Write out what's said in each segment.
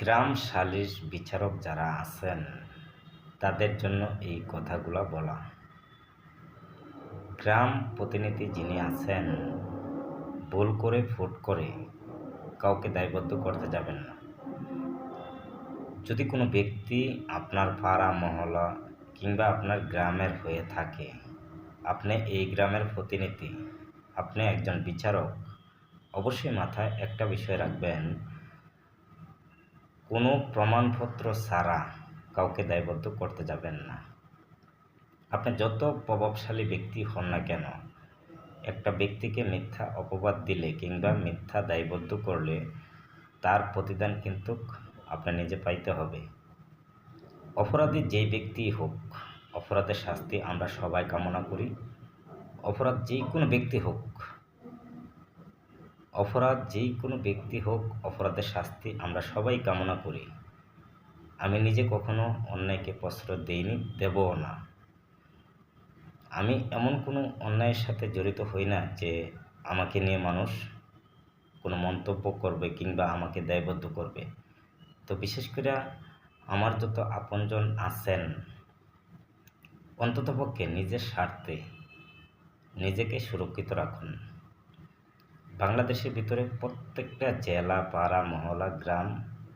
গ্রাম সালিশ বিচারক যারা আছেন, তাদের জন্য এই কথাগুলো বলা। গ্রাম প্রতিনিধি যিনি আছেন, ভুল করে ফুট করে কাউকে দায়বদ্ধ করতে যাবেন না। যদি কোনো ব্যক্তি আপনার পাড়া, মহলা কিংবা আপনার গ্রামের হয়ে থাকে, আপনি এই গ্রামের প্রতিনিধি, আপনি একজন বিচারক, অবশ্যই মাথায় একটা বিষয় রাখবেন কোনো প্রমাণপত্র ছাড়া কাউকে দায়বদ্ধ করতে যাবেন না। আপনি যত প্রভাবশালী ব্যক্তি হন না কেন, একটা ব্যক্তিকে মিথ্যা অপবাদ দিলে কিংবা মিথ্যা দায়বদ্ধ করলে তার প্রতিদান কিন্তু আপনার নিজে পাইতে হবে। অপরাধী যেই ব্যক্তি হোক, অপরাধের শাস্তি আমরা সবাই কামনা করি। অপরাধ যেই কোনো ব্যক্তি হোক অপরাধ যেই কোনো ব্যক্তি হোক, অপরাধের শাস্তি আমরা সবাই কামনা করি। আমি নিজে কখনো অন্যায়কে প্রশ্রয় দেইনি, দেবও না। আমি এমন কোনো অন্যায়ের সাথে জড়িত হই না যে আমাকে নিয়ে মানুষ কোনো মন্তব্য করবে কিংবা আমাকে দায়বদ্ধ করবে। তো বিশেষ করে আমার যত আপনজন আছেন, অন্ততপক্ষে নিজের স্বার্থে নিজেকে সুরক্ষিত রাখুন। বাংলাদেশের ভিতরে প্রত্যেকটা জেলা, পাড়া, মহল্লা, গ্রাম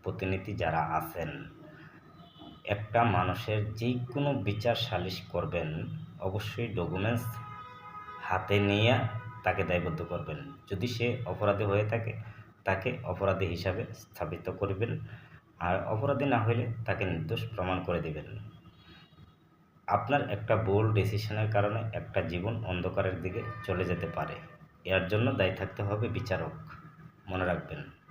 প্রতিনিধি যারা আছেন, একটা মানুষের যে কোনো বিচার সালিশ করবেন, অবশ্যই ডকুমেন্টস হাতে নিয়ে তাকে দায়বদ্ধ করবেন। যদি সে অপরাধী হয়ে থাকে, তাকে অপরাধী হিসাবে স্থাপিত করবেন আর অপরাধী না হলে তাকে নির্দোষ প্রমাণ করে দেবেন। আপনার একটা ভুল ডিসিশনের কারণে একটা জীবন অন্ধকারের দিকে চলে যেতে পারে। এর জন্য দায়ী থাকতে হবে বিচারক। মনে রাখবেন।